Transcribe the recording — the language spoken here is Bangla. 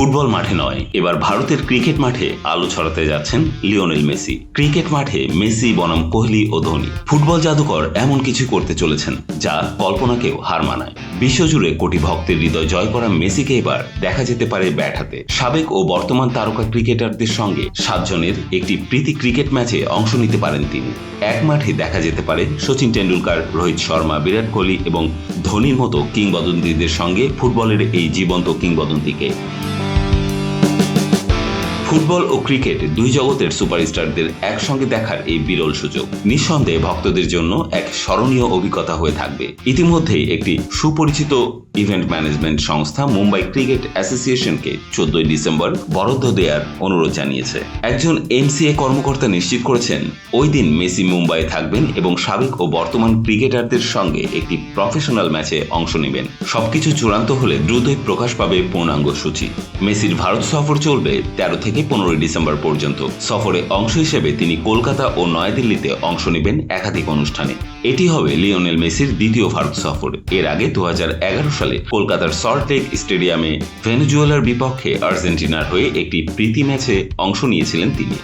ফুটবল মাঠে নয়, এবার ভারতের ক্রিকেট মাঠে আলো ছড়াতে যাচ্ছেন লিওনেল মেসি। ক্রিকেট মাঠে মেসি, বনাম কোহলি ও ধোনি। ফুটবল জাদুকর এমন কিছু করতে চলেছেন যা কল্পনাকেও হার মানায়। বিশ্বজুড়ে কোটি ভক্তের হৃদয় জয় করা মেসিকে এবার দেখা যেতে পারে ব্যাট হাতে। সাবেক ও বর্তমান তারকা ক্রিকেটারদের সঙ্গে সাতজনের একটি প্রীতি ক্রিকেট ম্যাচে অংশ নিতে পারেন তিনি। এক মাঠে দেখা যেতে পারে সচিন টেন্ডুলকার রোহিত শর্মা, বিরাট কোহলি এবং ধোনির মতো কিংবদন্তিদের সঙ্গে ফুটবলের এই জীবন্ত কিংবদন্তিকে। ফুটবল ও ক্রিকেট দুই জগতের সুপারস্টারদের একসঙ্গে দেখার এই বিরল সুযোগ। নিঃসন্দেহে ভক্তদের জন্য এক স্মরণীয় অভিজ্ঞতা হয়ে থাকবে। ইতিমধ্যেই একটি সুপরিচিত ইভেন্ট ম্যানেজমেন্ট সংস্থা মুম্বাই ক্রিকেট অ্যাসোসিয়েশনকে চোদ্দই ডিসেম্বর বরাদ্দ দেওয়ার অনুরোধ জানিয়েছে। একজন এমসিএ কর্মকর্তা নিশ্চিত করেছেন, ওই দিন মেসি মুম্বাই থাকবেন এবং সাবেক ও বর্তমান ক্রিকেটারদের সঙ্গে একটি প্রফেশনাল ম্যাচে অংশ নেবেন। সবকিছু চূড়ান্ত হলে দ্রুতই প্রকাশ পাবে পূর্ণাঙ্গ সূচি। মেসির ভারত সফর চলবে তেরো থেকে পনেরোই ডিসেম্বর পর্যন্ত। সফরে অংশ হিসেবে তিনি কলকাতা ও নয়াদিল্লিতে অংশ নেবেন একাধিক অনুষ্ঠানে। এটি হবে লিওনেল মেসির দ্বিতীয় ভারত সফর। এর আগে দু হাজার এগারো সালে কলকাতার সল্টলেক স্টেডিয়ামে ভেনেজুয়েলার বিপক্ষে আর্জেন্টিনার হয়ে একটি প্রীতি ম্যাচে অংশ নিয়েছিলেন তিনি।